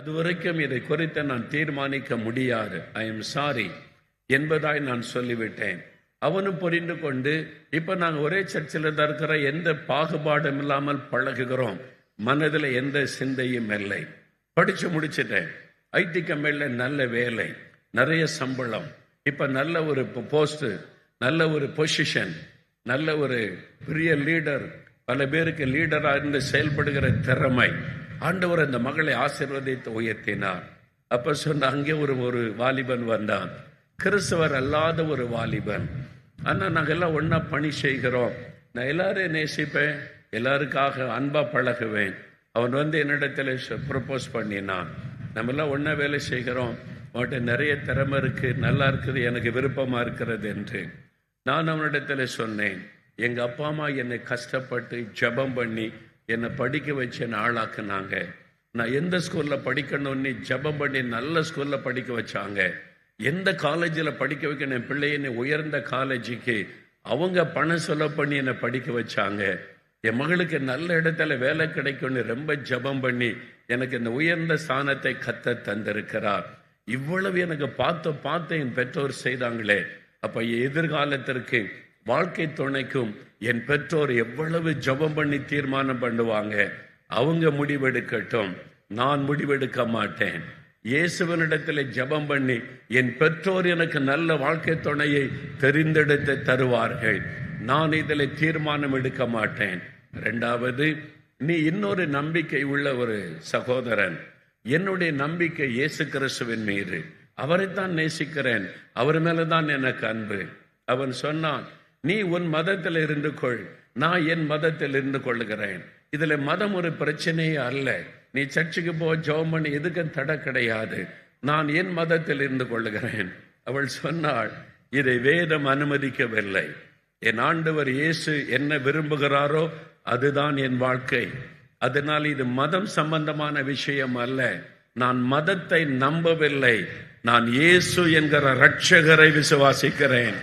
அது வரைக்கும் இதை குறித்து நான் தீர்மானிக்க முடியாது. ஐ எம் சாரி என்பதாய் நான் சொல்லிவிட்டேன். அவனும் புரிந்து கொண்டு இப்ப நாங்கள் ஒரே சர்ச்சில் தான் இருக்கிற எந்த பாகுபாடும் இல்லாமல் பழகுகிறோம். மனதில் எந்த சிந்தையும் இல்லை. படிச்சு முடிச்சிட்டேன். ஐடி கம்பெனியில் நல்ல வேலை நிறைய சம்பளம் இப்ப நல்ல ஒரு போஸ்ட் நல்ல ஒரு பொசிஷன் நல்ல ஒரு பெரிய லீடர் பல பேருக்கு லீடராக இருந்து செயல்படுகிற திறமை. ஆண்டவர் அந்த மகளை ஆசிர்வதித்து உயர்த்தினார். அப்ப சொன்ன அங்கே ஒரு ஒரு வாலிபன் வந்தான். கிறிஸ்தவர் அல்லாத ஒரு வாலிபன். ஆனா நாங்க எல்லாம் ஒன்றா பணி செய்கிறோம். நான் எல்லாரையும் நேசிப்பேன். எல்லாருக்காக அன்பா பழகுவேன். அவன் வந்து என்னிடத்துல ப்ரப்போஸ் பண்ணினான். நம்ம எல்லாம் வேலை செய்கிறோம். அவன்கிட்ட நிறைய திறமை இருக்கு நல்லா இருக்குது எனக்கு விருப்பமா இருக்கிறது என்று. நான் அவனிடத்துல சொன்னேன் எங்க அப்பா அம்மா என்னை கஷ்டப்பட்டு ஜெபம் பண்ணி என்னை படிக்க வச்சு என்னை ஆளாக்குனாங்க. நான் எந்த ஸ்கூலில் படிக்கணும்னு ஜெபம் பண்ணி நல்ல ஸ்கூலில் படிக்க வச்சாங்க. எந்த காலேஜில் படிக்க வைக்க என் பிள்ளையனை உயர்ந்த காலேஜுக்கு அவங்க பணம் செலவு பண்ணி என்னை படிக்க வச்சாங்க. என் மகளுக்கு நல்ல இடத்துல வேலை கிடைக்கும்னு ரொம்ப ஜெபம் பண்ணி எனக்கு இந்த உயர்ந்த ஸ்தானத்தை கத்த தந்திருக்கிறார். இவ்வளவு எனக்கு பார்த்து பார்த்து என் பெற்றோர் செய்தாங்களே. அப்ப எதிர்காலத்திற்கு வாழ்க்கை துணைக்கும் என் பெற்றோர் எவ்வளவு ஜெபம் பண்ணி தீர்மானம் பண்ணுவாங்க அவங்க முடிவெடுக்கட்டும். நான் முடிவெடுக்க மாட்டேன். இயேசுவனிடத்தில் ஜெபம் பண்ணி என் பெற்றோர் எனக்கு நல்ல வாழ்க்கை துணையை தெரிந்தெடுத்து தருவார்கள். நான் இதில் தீர்மானம் எடுக்க மாட்டேன். ரெண்டாவது நீ இன்னொரு நம்பிக்கை உள்ள ஒரு சகோதரன். என்னுடைய நம்பிக்கை இயேசு கிறிஸ்துவின் மீது. அவரைத்தான் நேசிக்கிறேன். அவர் மேலதான் எனக்கு அன்பு. அவன் சொன்னான் நீ உன் மதத்தில் இருந்து கொள். நான் என் மதத்தில் இருந்து கொள்ளுகிறேன். இதுல மதம் ஒரு பிரச்சனையே அல்ல. நீ சர்ச்சுக்கு போ ஜோமன் எதுக்கும் தடை கிடையாது. நான் என் மதத்தில் இருந்து கொள்ளுகிறேன். அவள் சொன்னாள் இதை வேதம் அனுமதிக்கவில்லை. என் ஆண்டவர் இயேசு என்ன விரும்புகிறாரோ அதுதான் என் வாழ்க்கை. அதனால் இது மதம் சம்பந்தமான விஷயம் அல்ல. நான் மதத்தை நம்பவில்லை. நான் இயேசு என்கிற ரட்சகரை விசுவாசிக்கிறேன்.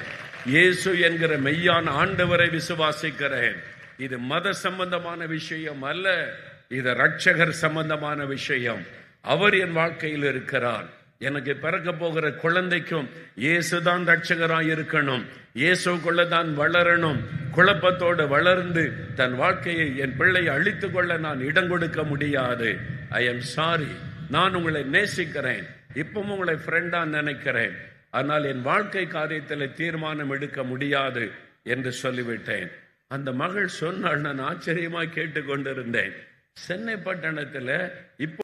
இயேசு என்கிற மெய்யான ஆண்டவரை விசுவாசிக்கிறேன். இது மத சம்பந்தமான விஷயம் அல்ல இது ரட்சகர் சம்பந்தமான விஷயம். அவர் என் வாழ்க்கையில் இருக்கிறார். எனக்கு பிறக்க போகிற குழந்தைக்கும் இயேசுதான் ரட்சகராய் இருக்கணும். இயேசுக்குள்ள தான் வளரணும். குழப்பத்தோடு வளர்ந்து தன் வாழ்க்கையை என் பிள்ளையை அழித்து கொள்ள நான் இடம் கொடுக்க முடியாது. ஐ எம் சாரி நான் உங்களை நேசிக்கிறேன். இப்பவும் உங்களை ஃப்ரெண்டா நினைக்கிறேன். ஆனால் என் வாழ்க்கை காரியத்தில் தீர்மானம் எடுக்க முடியாது என்று சொல்லிவிட்டேன். அந்த மகள் சொன்னாள் நான் ஆச்சரியமா கேட்டுக்கொண்டிருந்தேன். சென்னை பட்டணத்தில் இப்போ